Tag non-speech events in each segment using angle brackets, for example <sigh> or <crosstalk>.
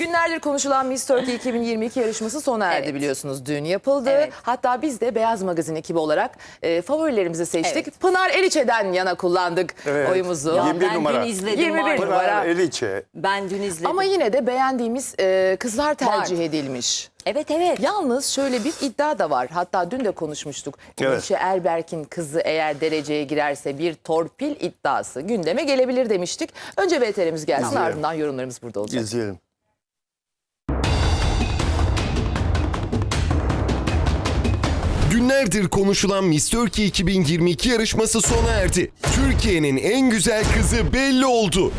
Günlerdir konuşulan Miss Turkey 2022 yarışması sona erdi Evet. biliyorsunuz. Dün yapıldı. Evet. Hatta biz de Beyaz Magazin ekibi olarak e, favorilerimizi seçtik. Evet. Pınar Eliçe'den yana kullandık Evet. oyumuzu. Ya 21 ben numara. dün izledim 21 var numara. Pınar Eliçe. Ben dün izledim. Ama yine de beğendiğimiz e, kızlar tercih Var. edilmiş. evet evet. Yalnız şöyle bir iddia da var. Hatta dün de konuşmuştuk. Evet. Eliçe Erberk'in kızı eğer dereceye girerse bir torpil iddiası gündeme gelebilir demiştik. Önce VTR'miz gelsin İzleyelim. ardından yorumlarımız burada olacak. İzleyelim. Günlerdir konuşulan Miss Turkey 2022 yarışması sona erdi. Türkiye'nin en güzel kızı belli oldu.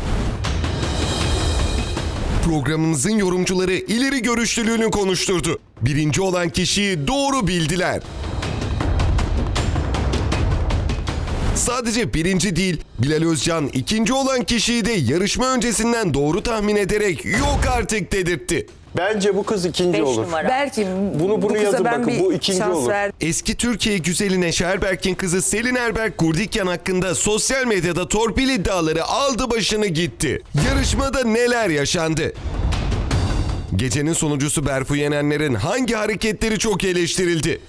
Programımızın yorumcuları ileri görüşlülüğünü konuşturdu. Birinci olan kişiyi doğru bildiler. Sadece birinci değil, Bilal Özcan ikinci olan kişiyi de yarışma öncesinden doğru tahmin ederek yok artık dedirtti. Bence bu kız ikinci Beş olur. numara. Belki Bunu- bu bunu yazın bakın, bu ikinci olur. Eski Türkiye güzeli Neşe Erberk'in kızı Selin Erberk Gurdikyan hakkında sosyal medyada torpil iddiaları aldı başını gitti. Yarışmada neler yaşandı? Gecenin sonucusu Berfu Yenenler'in hangi hareketleri çok eleştirildi?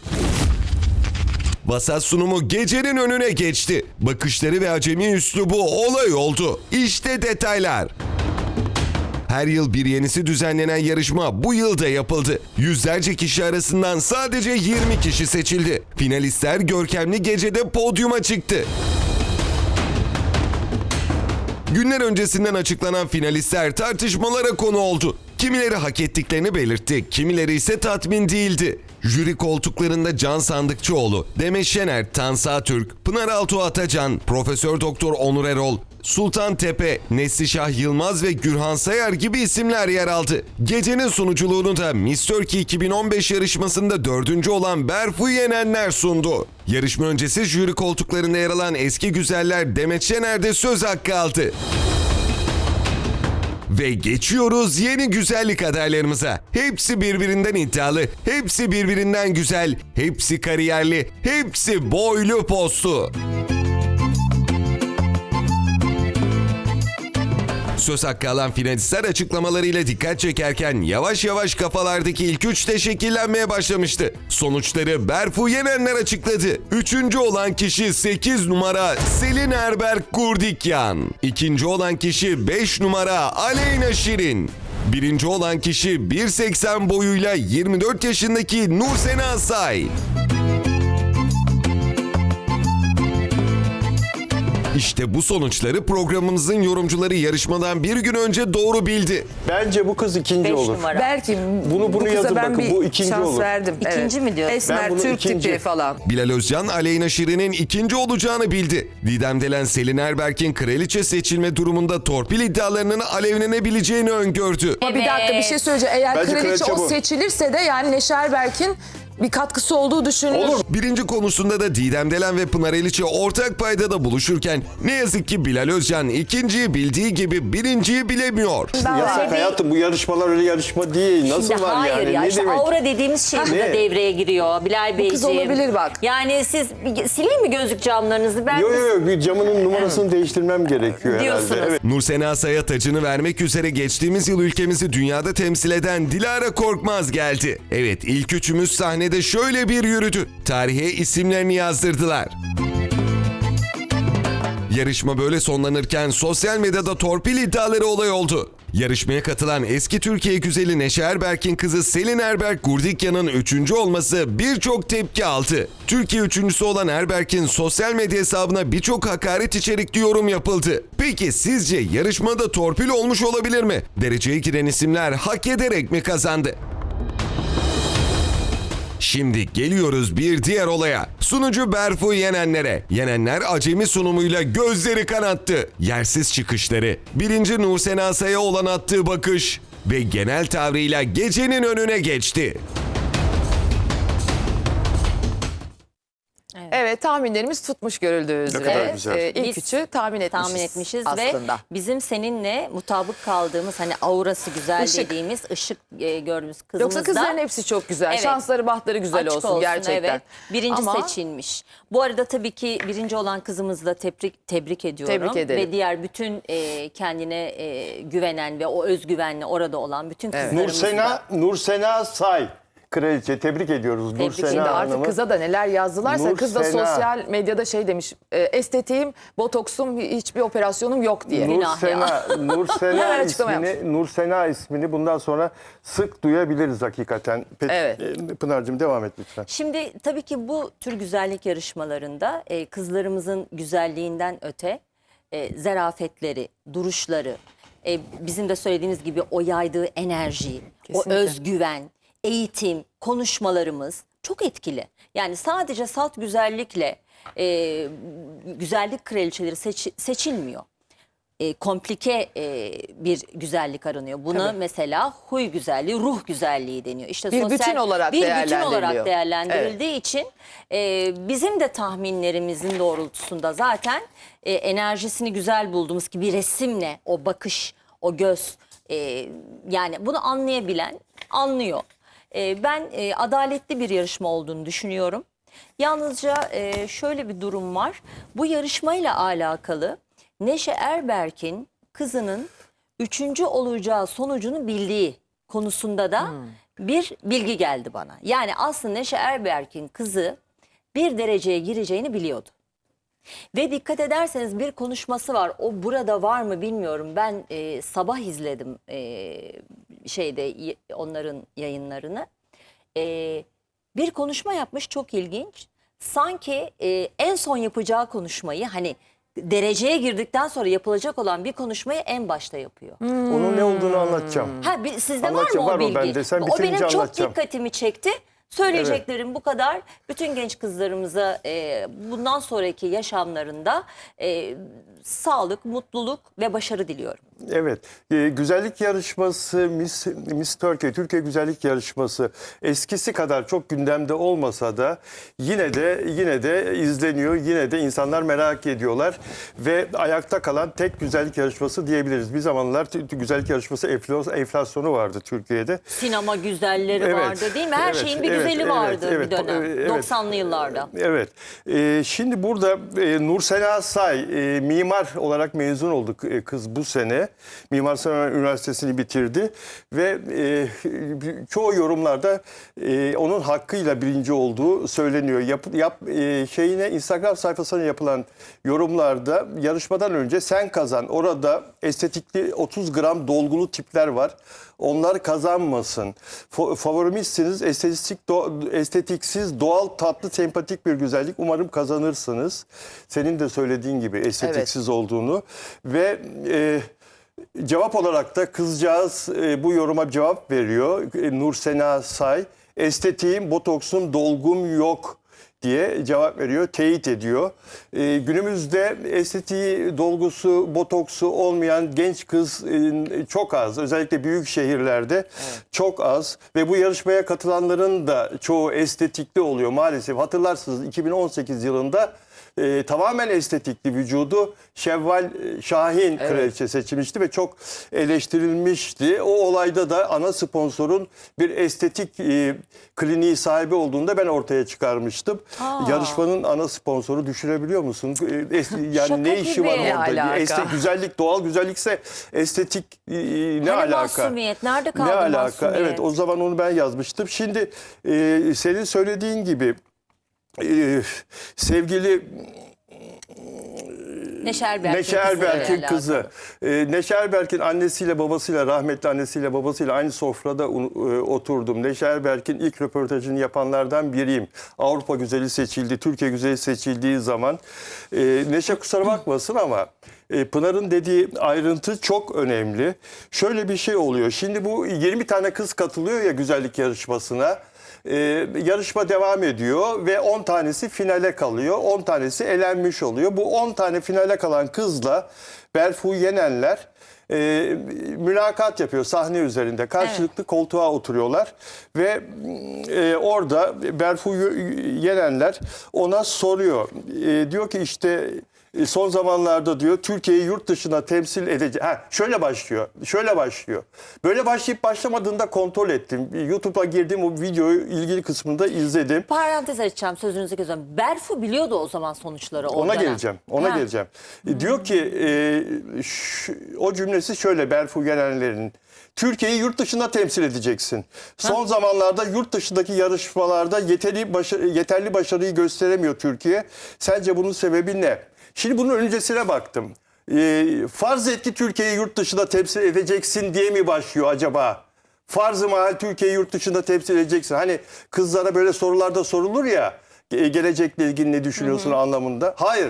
Vasat sunumu gecenin önüne geçti. Bakışları ve acemi üslubu olay oldu. İşte detaylar. Her yıl bir yenisi düzenlenen yarışma bu yıl da yapıldı. Yüzlerce kişi arasından sadece 20 kişi seçildi. Finalistler görkemli gecede podyuma çıktı. Günler öncesinden açıklanan finalistler tartışmalara konu oldu. Kimileri hak ettiklerini belirtti, kimileri ise tatmin değildi. Jüri koltuklarında Can Sandıkçıoğlu, Demet Şener, Tansa Türk, Pınar Altuğ Atacan, Profesör Doktor Onur Erol, Sultan Tepe, Neslişah Yılmaz ve Gürhan Sayar gibi isimler yer aldı. Gecenin sunuculuğunu da Miss Turkey 2015 yarışmasında dördüncü olan Berfu Yenenler sundu. Yarışma öncesi jüri koltuklarında yer alan eski güzeller Demet Şener de söz hakkı aldı. Ve geçiyoruz yeni güzellik adaylarımıza. Hepsi birbirinden iddialı, hepsi birbirinden güzel, hepsi kariyerli, hepsi boylu postlu. Söz hakkı alan finalistler açıklamalarıyla dikkat çekerken yavaş yavaş kafalardaki ilk üçte şekillenmeye başlamıştı. Sonuçları Berfu Yenenler açıkladı. Üçüncü olan kişi 8 numara Selin Erberk Gurdikyan. İkinci olan kişi 5 numara Aleyna Şirin. Birinci olan kişi 1.80 boyuyla 24 yaşındaki Nursena Say. İşte bu sonuçları programımızın yorumcuları yarışmadan bir gün önce doğru bildi. Bence bu kız ikinci Beş olur. numara. Belki Bunu- bunu bu kıza yazın ben bakın, bir bu ikinci şans olur. verdim. İkinci mi diyorsun? Esmer, bunu Türk ikinci. tipi falan. Bilal Özcan, Aleyna Şirin'in ikinci olacağını bildi. Didem Delen, Selin Erberk'in kraliçe seçilme durumunda torpil iddialarının alevlenebileceğini öngördü. Ama bir dakika bir şey söyleyeceğim. Eğer Bence kraliçe kraliçe o bu. seçilirse de yani Neşer Berk'in bir katkısı olduğu düşünülür. Olur. Birinci konusunda da Didem Delen ve Pınar Eliçe ortak paydada buluşurken ne yazık ki Bilal Özcan ikinciyi bildiği gibi birinciyi bilemiyor. Ben Yasak var. hayatım bu yarışmalar öyle yarışma değil. Nasıl Şimdi var hayır yani? ya ne işte demek? aura dediğimiz şey burada devreye giriyor Bilal Beyciğim. olabilir bak. Yani siz sileyim mi gözlük camlarınızı? Ben Yok yok yok bir camının numarasını değiştirmem gerekiyor Diyorsunuz. herhalde. Evet. Nursena Say'a tacını vermek üzere geçtiğimiz yıl ülkemizi dünyada temsil eden Dilara Korkmaz geldi. Evet ilk üçümüz sahnede şöyle bir yürüdü. Tarihe isimlerini yazdırdılar. Yarışma böyle sonlanırken sosyal medyada torpil iddiaları olay oldu. Yarışmaya katılan eski Türkiye güzeli Neşe Erberk'in kızı Selin Erberk Gurdikyan'ın üçüncü olması birçok tepki aldı. Türkiye üçüncüsü olan Erberk'in sosyal medya hesabına birçok hakaret içerikli yorum yapıldı. Peki sizce yarışmada torpil olmuş olabilir mi? Dereceye giren isimler hak ederek mi kazandı? Şimdi geliyoruz bir diğer olaya. Sunucu Berfu Yenenler'e. Yenenler acemi sunumuyla gözleri kanattı. Yersiz çıkışları, birinci Nursena Say'a olan attığı bakış ve genel tavrıyla gecenin önüne geçti. E, tahminlerimiz tutmuş görüldüğü üzere. kadar güzel. E, ilk Biz üçü tahmin etmişiz. tahmin etmişiz aslında. ve bizim seninle mutabık kaldığımız hani aurası güzel Işık. dediğimiz ışık e, gördüğümüz kızımız Yoksa da kızların hepsi çok güzel. Evet. Şansları bahtları güzel açık olsun, gerçekten. Evet. Birinci Ama seçilmiş. Bu arada tabii ki birinci olan kızımızı da tebrik tebrik ediyorum. Tebrik ederim. Ve diğer bütün e, kendine e, güvenen ve o özgüvenle orada olan bütün Evet. kızlarımız da. Nursena, Nursena Say. Kraliçe tebrik ediyoruz Tebrik Nursena Şimdi ediyorum. artık Hanım'ı. kıza da neler yazdılarsa kız da sosyal medyada şey demiş. e, estetiğim, botoksum, hiçbir operasyonum yok diye. Nur- Nursena, Nursena Hemen açıklama ismini, Nursena ismini bundan sonra sık duyabiliriz hakikaten. Peki, Evet. e, Pınar'cığım devam et lütfen. Şimdi tabii ki bu tür güzellik yarışmalarında e, kızlarımızın güzelliğinden öte e, zarafetleri, duruşları, e, bizim de söylediğimiz gibi o yaydığı enerji, Kesinlikle. o özgüven, eğitim, konuşmalarımız çok etkili. Yani sadece salt güzellikle e, güzellik kraliçeleri seçi- seçilmiyor e, komplike e, bir güzellik aranıyor. Buna Tabii. mesela huy güzelliği, ruh güzelliği deniyor. İşte Bir sosyal, bütün olarak bir bütün değerlendiriliyor. olarak değerlendirildiği için e, bizim de tahminlerimizin doğrultusunda zaten e, enerjisini güzel bulduğumuz gibi bir resimle o bakış, o göz e, yani bunu anlayabilen anlıyor. E, ben e, adaletli bir yarışma olduğunu düşünüyorum. Yalnızca e, şöyle bir durum var. Bu yarışmayla alakalı Neşe Erberk'in kızının üçüncü olacağı sonucunu bildiği konusunda da bir bilgi geldi bana. Yani aslında Neşe Erberk'in kızı bir dereceye gireceğini biliyordu. Ve dikkat ederseniz bir konuşması var. O burada var mı bilmiyorum. Ben e, sabah izledim e, şeyde onların yayınlarını. E, bir konuşma yapmış çok ilginç. Sanki e, en son yapacağı konuşmayı hani dereceye girdikten sonra yapılacak olan bir konuşmayı en başta yapıyor. Onun ne olduğunu anlatacağım. Ha bir, sizde var mı Anlatacağım, o var o bende. Sen o benim çok anlatacağım. dikkatimi çekti. Söyleyeceklerim bu kadar. Bütün genç kızlarımıza e, bundan sonraki yaşamlarında e, sağlık, mutluluk ve başarı diliyorum. Evet, e, güzellik yarışması Miss, Miss Turkey, Türkiye Güzellik Yarışması eskisi kadar çok gündemde olmasa da yine de yine de izleniyor, yine de insanlar merak ediyorlar ve ayakta kalan tek güzellik yarışması diyebiliriz. Bir zamanlar güzellik yarışması enflas- enflasyonu vardı Türkiye'de. Sinema güzelleri Evet, vardı değil mi? Her evet, şeyin bir evet, güzeli evet, vardı evet, bir dönem. evet. 90'lı yıllarda. Evet. Ee, şimdi burada e, Nursena Say e, mimar olarak mezun oldu e, kız bu sene. Mimar Sinan Üniversitesi'ni bitirdi ve e, çoğu yorumlarda e, onun hakkıyla birinci olduğu söyleniyor. Yap, yap e, şeyine Instagram sayfasına yapılan yorumlarda yarışmadan önce sen kazan. Orada estetikli 30 gram dolgulu tipler var. Onlar kazanmasın. Fa- Favorimizsiniz. Estetik, do- estetiksiz, doğal, tatlı, sempatik bir güzellik. Umarım kazanırsınız. Senin de söylediğin gibi estetiksiz olduğunu. Ve e, cevap olarak da kızcağız e, bu yoruma cevap veriyor. E, Nur Sena Say. Estetiğim, botoksum, dolgum yok diye cevap veriyor, teyit ediyor. Ee, günümüzde estetiği, dolgusu, botoksu olmayan genç kız e, çok az. Özellikle büyük şehirlerde çok az. Ve bu yarışmaya katılanların da çoğu estetikli oluyor maalesef. Hatırlarsınız 2018 yılında e, tamamen estetikli vücudu Şevval e, Şahin kraliçe seçilmişti ve çok eleştirilmişti. O olayda da ana sponsorun bir estetik e, kliniği sahibi olduğunda ben ortaya çıkarmıştım. Yarışmanın ana sponsoru düşünebiliyor musun? E, es- yani <laughs> ne işi var orada? alaka? Este, güzellik, doğal güzellikse estetik e, ne Hani alaka? masumiyet? Nerede kaldı Ne alaka? masumiyet? Evet o zaman onu ben yazmıştım. Şimdi e, senin söylediğin gibi e, sevgili Neşe Erberk'in Neşe kızıyla Erberk'in alakalı. kızı. Ee, Neşe Erberk'in annesiyle babasıyla rahmetli annesiyle babasıyla aynı sofrada e, oturdum. Neşe Erberk'in ilk röportajını yapanlardan biriyim. Avrupa güzeli seçildi, Türkiye güzeli seçildiği zaman. e, Neşe kusura bakmasın ama e, Pınar'ın dediği ayrıntı çok önemli. Şöyle bir şey oluyor. Şimdi bu 20 tane kız katılıyor ya güzellik yarışmasına. Ee, yarışma devam ediyor ve 10 tanesi finale kalıyor. 10 tanesi elenmiş oluyor. Bu 10 tane finale kalan kızla Berfu Yenenler e, mülakat yapıyor sahne üzerinde. Karşılıklı koltuğa oturuyorlar ve e, orada Berfu Yenenler ona soruyor. E, diyor ki işte son zamanlarda diyor Türkiye'yi yurt dışına temsil edecek. Ha, şöyle başlıyor. Şöyle başlıyor. Böyle başlayıp başlamadığında kontrol ettim. YouTube'a girdim o videoyu ilgili kısmında izledim. Parantez açacağım sözünüzü kesiyorum. Berfu biliyordu o zaman sonuçları. Ona dönem. geleceğim. Ona Ha. geleceğim. E, Diyor ki e, şu- o cümlesi şöyle Berfu Gelenler'in. Türkiye'yi yurt dışında temsil edeceksin. Son zamanlarda yurt dışındaki yarışmalarda yeterli başarı, yeterli başarıyı gösteremiyor Türkiye. Sence bunun sebebi ne? Şimdi bunun öncesine baktım. E, farz et ki Türkiye'yi yurt dışında temsil edeceksin diye mi başlıyor acaba? Farz-ı mahal Türkiye'yi yurt dışında temsil edeceksin. Hani kızlara böyle sorularda sorulur ya gelecekle ilgili ne düşünüyorsun anlamında. Hayır.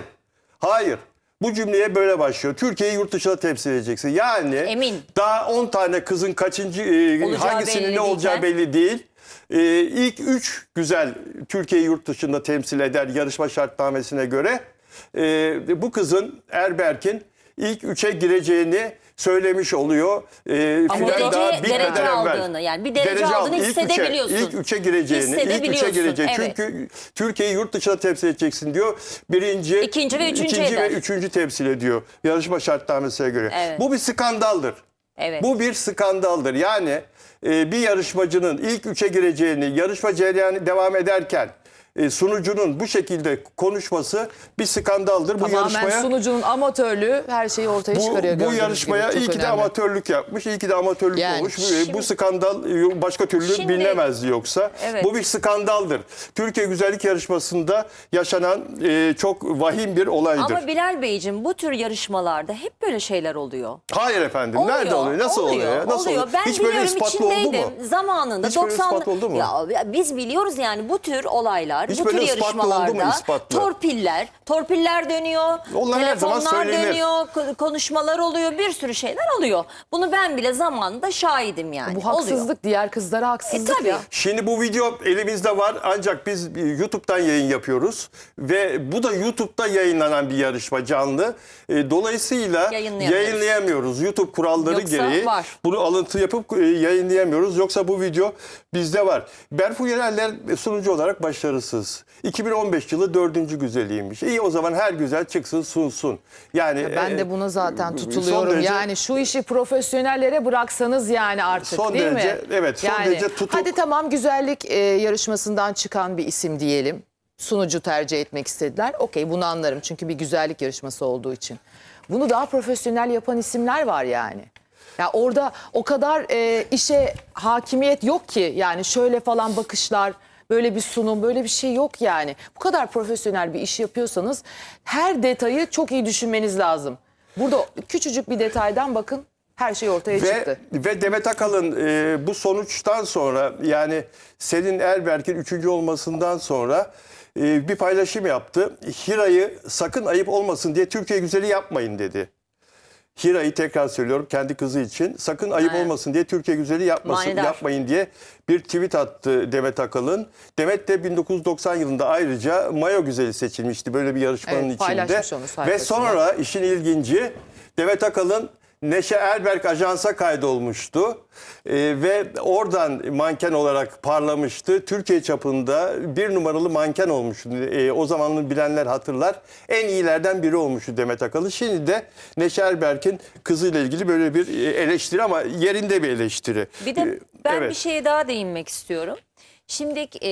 Hayır. Bu cümleye böyle başlıyor. Türkiye'yi yurt dışında temsil edeceksin. Yani Emin. daha 10 tane kızın kaçıncı e, hangisinin ne olacağı değilken. belli değil. E, ilk 3 güzel Türkiye'yi yurt dışında temsil eder yarışma şartnamesine göre. E, bu kızın Erberk'in ilk 3'e gireceğini söylemiş oluyor. E, Ama derece- daha derece evvel. aldığını, yani bir derece aldığını ilk üçe- hissedebiliyorsun. İlk 3'e gireceğini, ilk 3'e Hissedebiliyorsun, gireceğini. evet. Çünkü Türkiye'yi yurt dışına temsil edeceksin diyor. Birinci, İkinci ve üçüncü ikinci eder. ve üçüncü temsil ediyor yarışma şartnamesine göre. Evet. Bu bir skandaldır. Evet. Bu bir skandaldır. Yani e, bir yarışmacının ilk üçe gireceğini yarışma cereyanı devam ederken e, sunucunun bu şekilde konuşması bir skandaldır. Bu Tamamen yarışmaya sunucunun amatörlüğü her şeyi ortaya bu, çıkarıyor. bu yarışmaya gibi. iyi ki de önemli. amatörlük yapmış, iyi ki de amatörlük Yani olmuş. Bu, şimdi- bu skandal başka türlü Şimdi- bilinemezdi yoksa. Evet. Bu bir skandaldır. Türkiye Güzellik Yarışması'nda yaşanan e, çok vahim bir olaydır. Ama Bilal Beyciğim bu tür yarışmalarda hep böyle şeyler oluyor. Hayır efendim. Oluyor, Nerede oluyor? Nasıl oluyor? ya? Nasıl oluyor. oluyor? Ben Hiç böyle biliyorum ispatlı oldu mu? Zamanında Hiç böyle 90 ispatlı oldu mu? Ya biz biliyoruz yani bu tür olaylar, Hiç bu böyle tür ispatlı oldu mu yarışmalarda ispatlı? torpiller, torpiller dönüyor, Onlar her zaman telefonlar söylenir. dönüyor, ko- konuşmalar oluyor, bir sürü şeyler oluyor. Bunu ben bile zamanında şahidim yani. Bu haksızlık diğer kızlara haksızlık E, tabii. ya. Şimdi bu video elimizde var ancak biz e, YouTube'dan yayın yapıyoruz ve bu da YouTube'da yayınlanan bir yarışma canlı. E, Dolayısıyla Yayınlayamıyoruz. yayınlayamıyoruz. YouTube kuralları Yoksa gereği var. bunu alıntı yapıp e, yayınlayamıyoruz. Yoksa bu video bizde var. Berfu Yenerler sunucu olarak başarısız. 2015 yılı dördüncü güzeliymiş. İyi o zaman her güzel çıksın sunsun. Yani Ben e, de buna zaten tutuluyorum. derece- yani şu işi profesyonellere bıraksanız yani artık Son değil derece, mi? evet, son yani, derece tutuk. Hadi tamam güzellik e, yarışmasından çıkan bir isim diyelim. Sunucu tercih etmek istediler. Okey bunu anlarım çünkü bir güzellik yarışması olduğu için. Bunu daha profesyonel yapan isimler var yani. Ya orada o kadar e, işe hakimiyet yok ki yani şöyle falan bakışlar, böyle bir sunum, böyle bir şey yok yani. Bu kadar profesyonel bir iş yapıyorsanız her detayı çok iyi düşünmeniz lazım. Burada küçücük bir detaydan bakın her şey ortaya Ve, çıktı. ve Demet Akalın e, bu sonuçtan sonra yani Selin Erberk'in üçüncü olmasından sonra e, bir paylaşım yaptı. Hira'yı sakın ayıp olmasın diye Türkiye güzeli yapmayın dedi. Hira'yı tekrar söylüyorum kendi kızı için sakın ayıp Evet. olmasın diye Türkiye güzeli yapmasın Manidar. yapmayın diye bir tweet attı Demet Akalın. Demet de 1990 yılında ayrıca Mayo güzeli seçilmişti böyle bir yarışmanın Evet, içinde. Ve sonra işin ilginci Demet Akalın Neşe Erberk ajansa kaydolmuştu Ee, ve oradan manken olarak parlamıştı. Türkiye çapında bir numaralı manken olmuştu. Ee, o zamanını bilenler hatırlar. En iyilerden biri olmuştu Demet Akalın. Şimdi de Neşe Erberk'in kızıyla ilgili böyle bir e, eleştiri ama yerinde bir eleştiri. Bir de Ee, ben evet. bir şeye daha değinmek istiyorum. Şimdi e,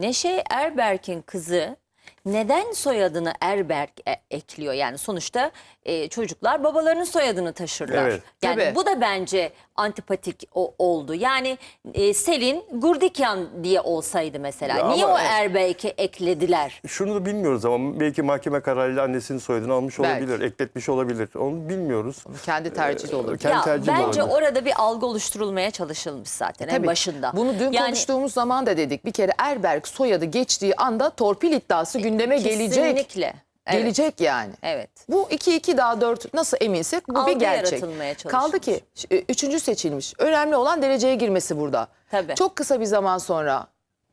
Neşe Erberk'in kızı neden soyadını Erberk e- ekliyor? Yani sonuçta e, çocuklar babalarının soyadını taşırlar. Evet. Yani Tabii. bu da bence antipatik o- oldu. Yani e, Selin Gurdikyan diye olsaydı mesela. Ya Niye ama- o Erberk'i eklediler? Şunu da bilmiyoruz ama belki mahkeme kararıyla annesinin soyadını almış Belki. olabilir, ekletmiş olabilir. Onu bilmiyoruz. Kendi tercihi de olur. Kendi ya tercihi bence olabilir. orada bir algı oluşturulmaya çalışılmış zaten en Tabii. başında. Bunu dün Yani- konuştuğumuz zaman da dedik. Bir kere Erberk soyadı geçtiği anda torpil iddiası gündeme gelecek. Kesinlikle. Evet. Gelecek yani. Evet. Bu 2-2 daha 4 nasıl eminsek bu Algı bir gerçek. yaratılmaya çalışılmış. Kaldı ki e, üçüncü seçilmiş. Önemli olan dereceye girmesi burada. Tabii. Çok kısa bir zaman sonra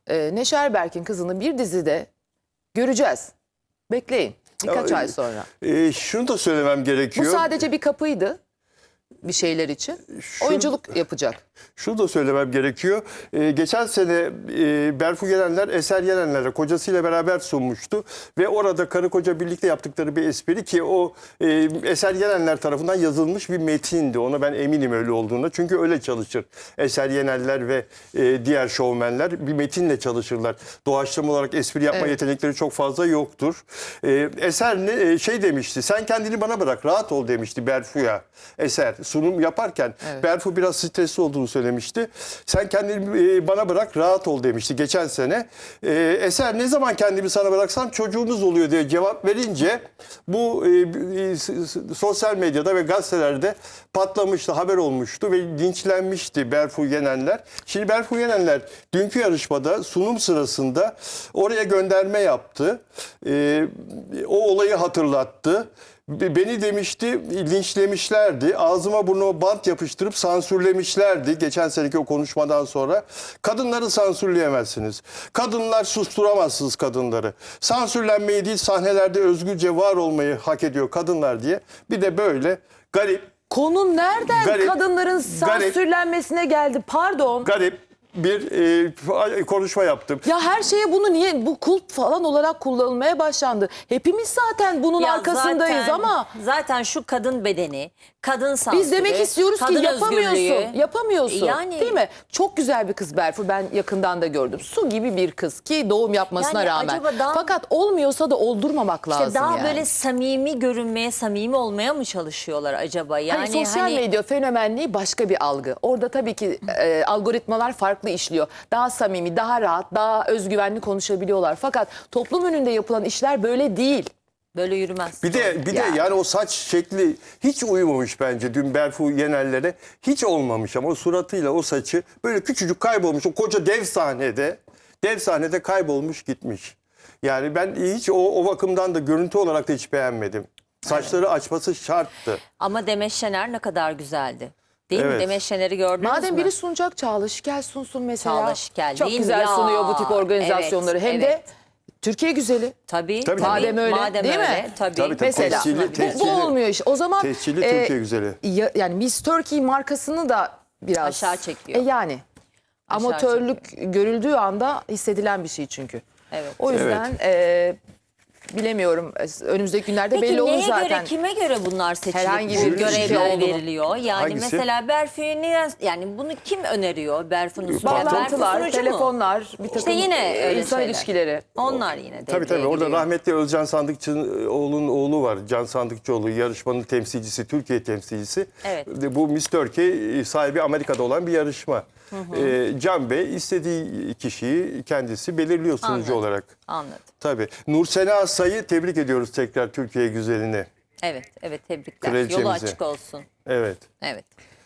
e, Neşe Erberk'in kızını bir dizide göreceğiz. Bekleyin birkaç Ya, ay sonra. Ee, şunu da söylemem Bu gerekiyor. sadece bir kapıydı. bir şeyler için. Oyunculuk yapacak. Şunu da söylemem gerekiyor. Ee, geçen sene e, Berfu Yelenler Eser Yelenler'e kocasıyla beraber sunmuştu. Ve orada karı koca birlikte yaptıkları bir espri ki o e, Eser Yelenler tarafından yazılmış bir metindi. Ona ben eminim öyle olduğuna. Çünkü öyle çalışır. Eser Yeneller ve e, diğer şovmenler bir metinle çalışırlar. Doğaçlama olarak espri yapma Evet. yetenekleri çok fazla yoktur. E, Eser ne, e, şey demişti. Sen kendini bana bırak rahat ol demişti Berfu'ya. Eser sunum yaparken Berfu biraz stresli olduğunu söylemişti. Sen kendini e, bana bırak rahat ol demişti geçen sene. E, Eser ne zaman kendimi sana bıraksam çocuğumuz oluyor diye cevap verince bu e, e, sosyal medyada ve gazetelerde patlamıştı, haber olmuştu ve linçlenmişti Berfu Yenenler. Şimdi Berfu Yenenler dünkü yarışmada sunum sırasında oraya gönderme yaptı. O olayı hatırlattı. Be- Beni demişti linçlemişlerdi. Ağzıma burnuma bant yapıştırıp sansürlemişlerdi geçen seneki o konuşmadan sonra. Kadınları sansürleyemezsiniz. Kadınlar susturamazsınız kadınları. Sansürlenmeyi değil sahnelerde özgürce var olmayı hak ediyor kadınlar diye. Bir de böyle garip Konu nereden Garip, kadınların garip. sansürlenmesine geldi? Pardon. garip bir e, konuşma yaptım. Ya her şeye bunu niye bu kulp falan olarak kullanılmaya başlandı. Hepimiz zaten bunun Ya arkasındayız zaten- ama zaten şu kadın bedeni, kadın sansürü, biz demek istiyoruz ki kadın yapamıyorsun. özgürlüğü. Yapamıyorsun. Yani- Değil mi? Çok güzel bir kız Berfu. Ben yakından da gördüm. Su gibi bir kız ki doğum yapmasına Yani rağmen. acaba daha- Fakat olmuyorsa da oldurmamak İşte lazım daha yani. böyle samimi görünmeye, samimi olmaya mı çalışıyorlar acaba? Yani Hani sosyal hani- medya fenomenliği başka bir algı. Orada tabii ki e, algoritmalar farklı işliyor. Daha samimi, daha rahat, daha özgüvenli konuşabiliyorlar. Fakat toplum önünde yapılan işler böyle değil. Böyle yürümez. Bir de bir Yani. de yani o saç şekli hiç uyumamış bence dün Berfu Yener'lere. Hiç olmamış ama o suratıyla o saçı böyle küçücük kaybolmuş. O koca dev sahnede, dev sahnede kaybolmuş gitmiş. Yani ben hiç o, o bakımdan da görüntü olarak da hiç beğenmedim. Saçları açması şarttı. Ama Demet Şener ne kadar güzeldi. Değil mi? Evet. Demet Şener'i gördünüz Madem mü? biri sunacak Çağla Şikel sunsun mesela. Çağla Şikel Çok değil mi? güzel Ya, sunuyor bu tip organizasyonları. evet, Hem de evet. Türkiye güzeli. Tabii, Tabii, tabii. Madem öyle, Madem değil mi? öyle, Tabii. Tabii, tabii. Mesela Tescilli- bu- bu, tescilli- olmuyor iş. O zaman tescilli e, Türkiye güzeli. ya- yani Miss Turkey markasını da biraz Aşağı çekiyor. E yani amatörlük görüldüğü anda hissedilen bir şey çünkü. Evet. O yüzden e, bilemiyorum. Önümüzdeki günlerde Peki belli olur neye zaten. göre, kime göre bunlar seçilip Herhangi bir görevler şey veriliyor? Yani Hangisi? mesela Berfu'yu neden, yani bunu kim öneriyor Berfu'nun sunucu? Bağlantılar, telefonlar, bir takım İşte yine e, insan şeyler. ilişkileri. Onlar yine Tabii tabii orada giriyor. rahmetli Özcan Sandıkçıoğlu'nun oğlu var. Can Sandıkçıoğlu yarışmanın temsilcisi, Türkiye temsilcisi. Evet. Bu Miss Turkey sahibi Amerika'da olan bir yarışma. Ee, Can Bey istediği kişiyi kendisi belirliyor sunucu Anladım. olarak. Anladım. Tabii. Nursena Say'ı tebrik ediyoruz tekrar Türkiye güzelini. Evet, evet tebrikler. Yolu açık olsun. Evet. Evet.